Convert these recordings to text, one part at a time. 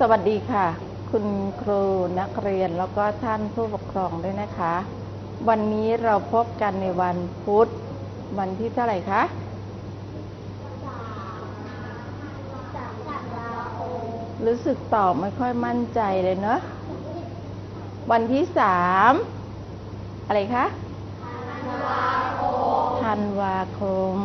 สวัสดีค่ะ คุณครูนักเรียนแล้วก็ท่านผู้ปกครองด้วยนะคะ วันนี้เราพบกันในวันพุธ วันที่เท่าไหร่คะรู้สึกตอบไม่ค่อยมั่นใจเลยเนอะวันที่สามอะไรคะธันวาคม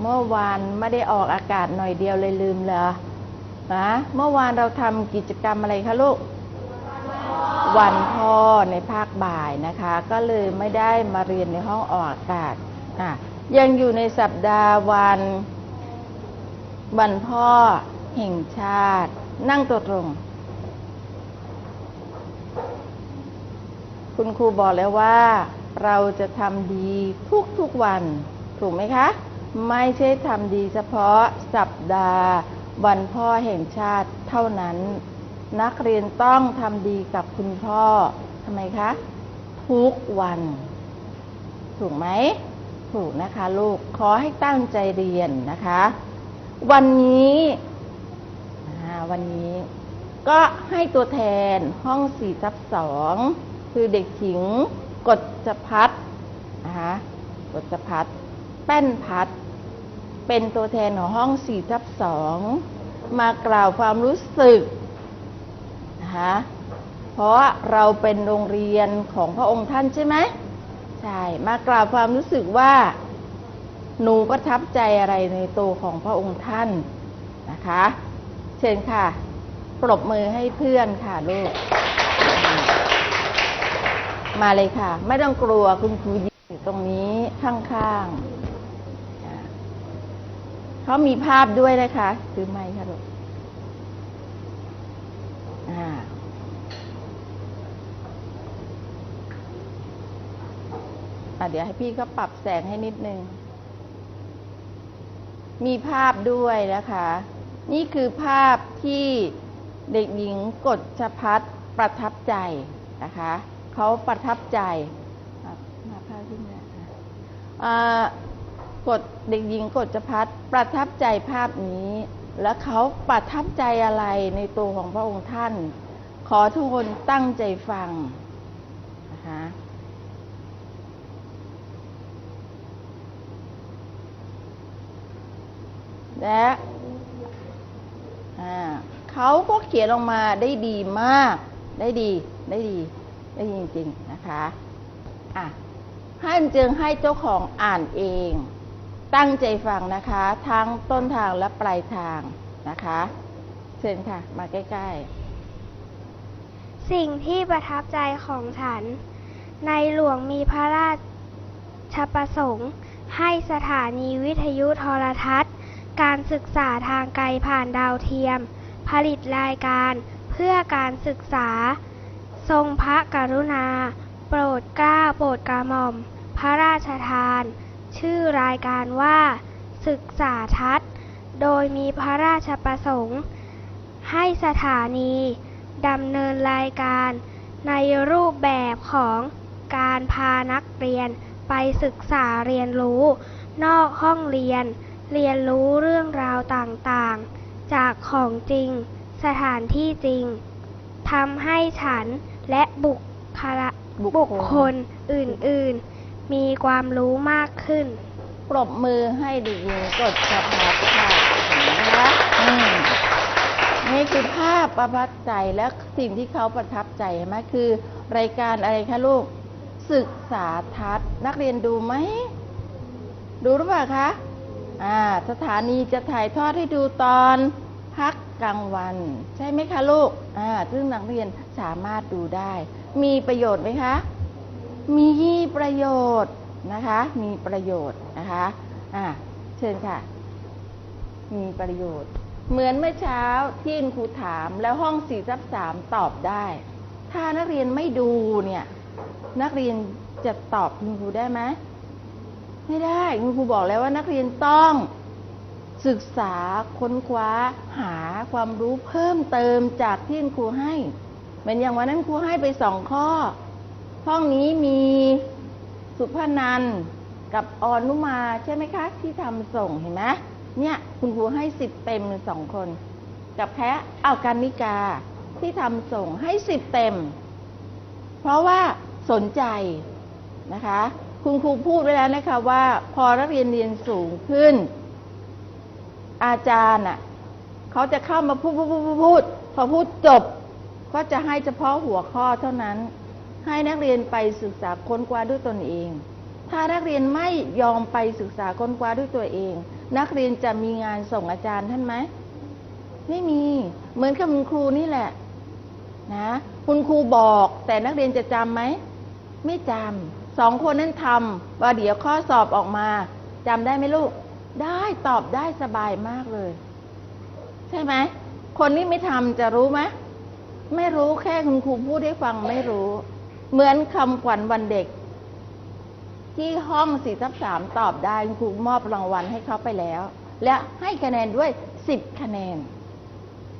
เมื่อวานไม่ได้ออกอากาศหน่อยเดียวเลยลืมเหรอ นะเมื่อวานเราทำกิจกรรมอะไรคะลูก วันพ่อในภาคบ่ายนะคะ ก็เลยไม่ได้มาเรียนในห้องออกอากาศอะยังอยู่ในสัปดาห์วันวันพ่อแห่งชาติ นั่งตัวตรง คุณครูบอกแล้วว่า เราจะทำดีทุกๆวัน ถูกไหมคะ ไม่ใช่ทำดีเฉพาะสัปดาห์ วันพ่อแห่งชาติเท่านั้น นักเรียนต้องทำดีกับคุณพ่อทำไมคะ ทุกวัน ถูกไหม ถูกนะคะลูก ขอให้ตั้งใจเรียนนะคะ วันนี้วันนี้ก็ให้ตัวแทนห้องสี่ทับสองคือเด็กหญิงกฎจพัฒนะคะกฎจพัฒแป้นพัฒ เป็นตัวแทนของห้องสี่ทับสองมากล่าวความรู้สึกนะคะเพราะเราเป็นโรงเรียนของพระองค์ท่านใช่ไหมใช่มากล่าวความรู้สึกว่า หนูประทับใจอะไรในตัวของพระองค์ท่านนะคะ เชิญค่ะ ปรบมือให้เพื่อนค่ะลูก มาเลยค่ะ ไม่ต้องกลัวคุณครูยืนอยู่ตรงนี้ข้างๆ เขามีภาพด้วยนะคะซื้อไม้ค่ะลูกอ่าอะเดี๋ยวให้พี่เขาปรับแสงให้นิดนึง มีภาพด้วยนะคะ นี่คือภาพที่เด็กหญิงกฎชพัฒประทับใจนะคะ เขาประทับใจมาภาพที่นี่อะอ่า กฎเด็กหญิงกฎชพัฒประทับใจภาพนี้ แล้วเขาประทับใจอะไรในตัวของพระองค์ท่าน ขอทุกคนตั้งใจฟังนะคะและเขาก็เขียนออกมาได้ดีมาก ได้ดี ได้ดี ได้จริงๆนะคะ อะให้จึงให้เจ้าของอ่านเอง ตั้งใจฟังนะคะ ทั้งต้นทางและปลายทางนะคะ เชิญค่ะ มาใกล้สิ่งที่ประทับใจของฉัน ในหลวงมีพระราชประสงค์ ให้สถานีวิทยุโทรทัศน์ การศึกษาทางไกลผ่านดาวเทียม ผลิตรายการเพื่อการศึกษา ทรงพระกรุณา โปรดกล้าโปรดกระหม่อม พระราชทาน ชื่อรายการว่า ศึกษาทัศน์ โดยมีพระราชประสงค์ ให้สถานีดำเนินรายการในรูปแบบของการพานักเรียนไปศึกษาเรียนรู้ นอกห้องเรียน เรียนรู้เรื่องราวต่างๆ จากของจริง สถานที่จริงทำให้ฉันและบุคลบุคคลอื่นๆ มีความรู้มากขึ้น ปรบมือให้เด็กหญิงกฎชพัฒน์ค่ะนะคะอืมนี่คือภาพประทับใจและสิ่งที่เขาประทับใจเห็นไหมคือ รายการอะไรคะลูก ศึกษาทัศน์นักเรียนดูไหม ดูหรือเปล่าคะอ่าสถานีจะถ่ายทอดให้ดูตอนพักกลางวัน ใช่ไหมคะลูกอ่าซึ่งนักเรียนสามารถดูได้ มีประโยชน์ไหมคะ มีประโยชน์นะคะ มีประโยชน์นะคะอ่าเชิญค่ะ มีประโยชน์ เหมือนเมื่อเช้าที่คุณครูถามแล้วห้องสี่ทับสามตอบได้ ถ้านักเรียนไม่ดูเนี่ย นักเรียนจะตอบคุณครูได้ไหมไม่ได้คุณครูบอกแล้วว่านักเรียนต้องศึกษาค้นคว้าหาความรู้เพิ่มเติมจากที่คุณครูให้เหมือนอย่างวันนั้นครูให้ไปสองข้อ ห้องนี้มีสุภนันกับออนุมาใช่ไหมคะ ที่ทำส่งเห็นไหมเนี่ย คุณครูให้สิบเต็มสองคน กับแพ้เอากันนิกาที่ทำส่งให้สิบเต็ม เพราะว่าสนใจนะคะ คุณครูพูดไว้แล้วนะคะว่าพอนักเรียนเรียนสูงขึ้น อาจารย์อะเขาจะเข้ามาพูดพูดพูดพูดพูดพอพูดจบ ก็จะให้เฉพาะหัวข้อเท่านั้น ให้นักเรียนไปศึกษาค้นคว้าด้วยตนเอง ถ้านักเรียนไม่ยอมไปศึกษาค้นคว้าด้วยตัวเอง นักเรียนจะมีงานส่งอาจารย์ท่านไหมไม่มี เหมือนกับคุณครูนี่แหละ นะ คุณครูบอกแต่นักเรียนจะจำไหม ไม่จำสองคนนั้นทำว่าเดี๋ยวข้อสอบออกมาจำได้ไหมลูก ได้ตอบได้สบายมากเลย ใช่ไหม คนนี้ไม่ทำจะรู้ไหมไม่รู้แค่คุณครูพูดให้ฟังไม่รู้ เหมือนคำขวัญวันเด็ก ที่ห้องสี่ทับสามตอบได้คุณครูมอบรางวัลให้เขาไปแล้ว และให้คะแนนด้วยสิบคะแนน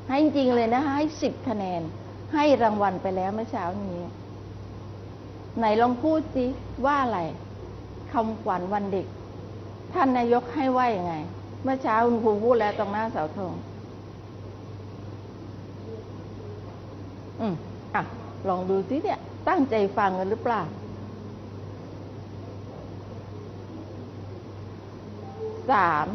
ให้จริงเลยนะคะให้สิบคะแนน ให้รางวัลไปแล้วเมื่อเช้านี้ ไหนลองพูดสิว่าอะไรคำขวัญวันเด็ก ท่านนายกให้ว่ายังไง เมื่อเช้าคุณครูพูดแล้วตรงหน้าเสาธงอืมอะ ลองดูสิเนี่ย ตั้งใจฟังกันหรือเปล่า สาม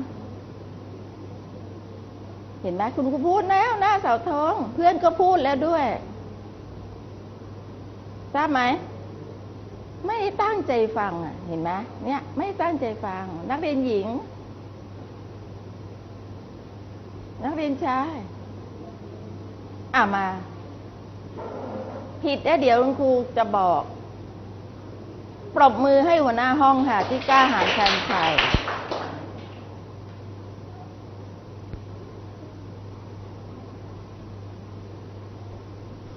เห็นไหมคุณครูพูดแล้วหน้าเสาธงเพื่อนก็พูดแล้วด้วย ทราบไหม ไม่ได้ตั้งใจฟังอะ เห็นไหมเนี่ย ไม่ตั้งใจฟัง นักเรียนหญิง นักเรียนชาย อะมา ผิดแล้วเดี๋ยวคุณครูจะบอก ปรบมือให้หัวหน้าห้องค่ะ ที่กล้าหาญชันชัย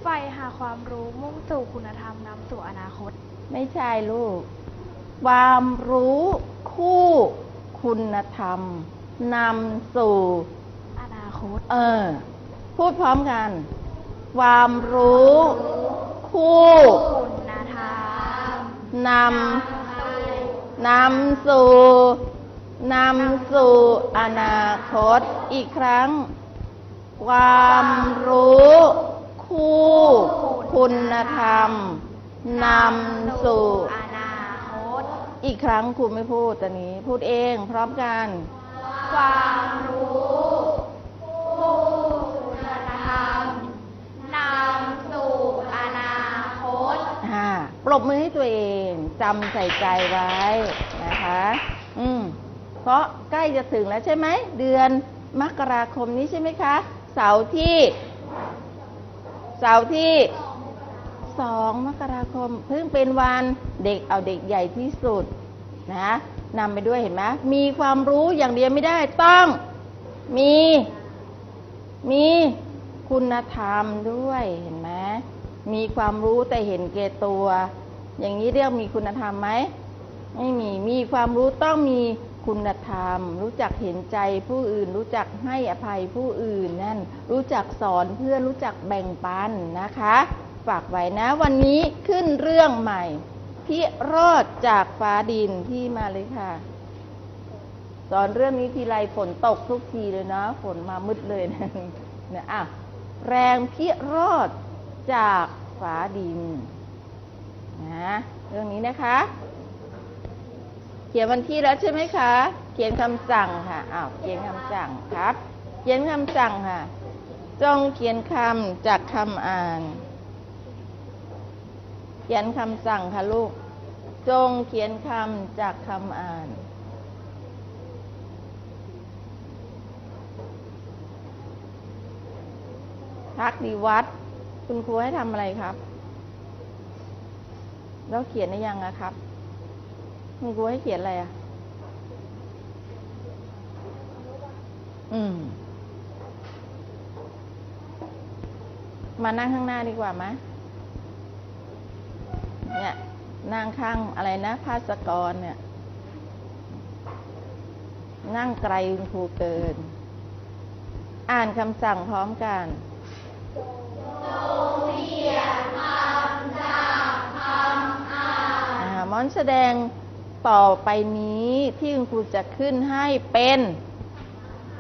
ใฝ่หาความรู้มุ่งสู่คุณธรรมนำสู่อนาคต ไม่ใช่ลูก ความรู้คู่คุณธรรมนำสู่อนาคต เออ พูดพร้อมกัน ความรู้ คู่คุณธรรมนำนำสู่นำสู่อนาคตอีกครั้ง ความรู้คู่คุณธรรมนำสู่อนาคต อีกครั้งครูไม่พูดตอนนี้ พูดเองพร้อมกันความ บมือให้ตัวเองจำใส่ใจไว้นะคะ อืมเพราะใกล้จะถึงแล้วใช่ไหม เดือนมกราคมนี้ใช่ไหมคะ เสาร์ที่ เสาร์ที่สองมกราคมเพิ่งเป็นวันเด็กเอาเด็กใหญ่ที่สุดนะนำไปด้วยเห็นไหมมีความรู้อย่างเดียวไม่ได้ต้องมี มีคุณธรรมด้วยเห็นไหมมีความรู้แต่เห็นแก่ตัว อย่างนี้เรียกมีคุณธรรมไหมไม่มีมีความรู้ต้องมีคุณธรรม รู้จักเห็นใจผู้อื่น รู้จักให้อภัยผู้อื่นนั่นรู้จักสอนเพื่อนรู้จักแบ่งปันนะคะ ฝากไว้นะ วันนี้ขึ้นเรื่องใหม่พิโรธจากฟ้าดินที่มาเลยค่ะ สอนเรื่องนี้ทีไรฝนตกทุกทีเลยนะฝนมามืดเลยนะเนี่ยอะแรงพิโรธจากฟ้าดิน รื่องนี้นะคะ เขียนวันที่แล้วใช่ไหมคะ เขียนคำสั่งค่ะอ้าวเขียนคำสั่งครับ เขียนคำสั่งค่ะ จงเขียนคำจากคำอ่าน เขียนคำสั่งค่ะลูก จงเขียนคำจากคำอ่านพักดีวัด คุณครูให้ทำอะไรครับ แล้วเขียนได้ยังอะครับคุณครูให้เขียนอะไรอะอืม มานั่งข้างหน้าดีกว่าไหมเนี่ย นั่งข้างอะไรนะภาสกรเนี่ย นั่งไกลคุณครูเกิน อ่านคำสั่งพร้อมกันอ่าม อนแสดงต่อไปนี้ที่คุณครูจะขึ้นให้เป็น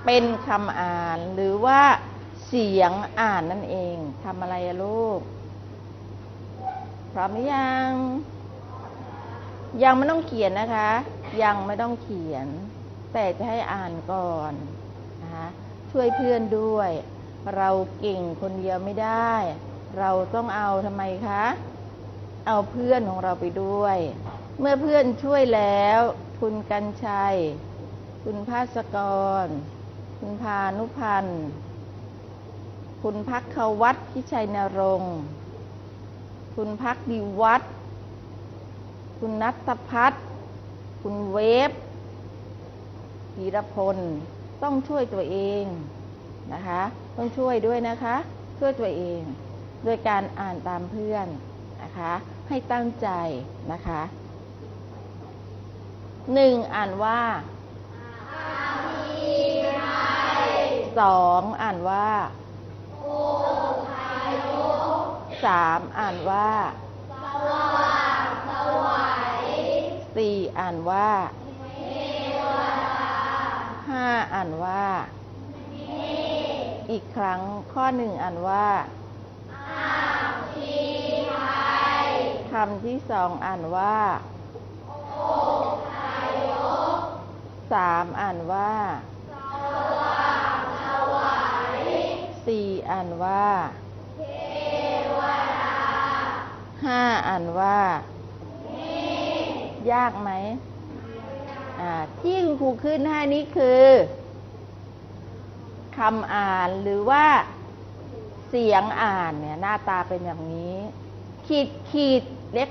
เป็นคำอ่านหรือว่าเสียงอ่านนั่นเองทำอะไรลูก พร้อมหรือยัง ยังไม่ต้องเขียนนะคะ ยังไม่ต้องเขียน แต่จะให้อ่านก่อนนะคะช่วยเพื่อนด้วย เราเก่งคนเดียวไม่ได้ เราต้องเอาทำไมคะ เอาเพื่อนของเราไปด้วย เมื่อเพื่อนช่วยแล้ว คุณกันชัย คุณภาสกร คุณพานุพันธ์ คุณพักขวัตพิชัยนรงค์คุณพักดีวัฒคุณนัทพัฒน์คุณเวฟธีรพล ต้องช่วยตัวเองนะคะ ต้องช่วยด้วยนะคะ ช่วยตัวเอง โดยการอ่านตามเพื่อน นะคะ ให้ตั้งใจนะคะหนึ่งอ่านว่าสองอ่านว่าสามอ่านว่าสี่อ่านว่าห้าอ่านว่า อีกครั้งข้อหนึ่งอ่านว่า คำที่สองอ่านว่าสามอ่านว่าสี่อ่านว่าห้าอ่านว่า ยากไหมอ่าที่คุณครูขึ้นให้นี้คือคำอ่านหรือว่าเสียงอ่านเนี่ยหน้าตาเป็นอย่างนี้ ขีดขีด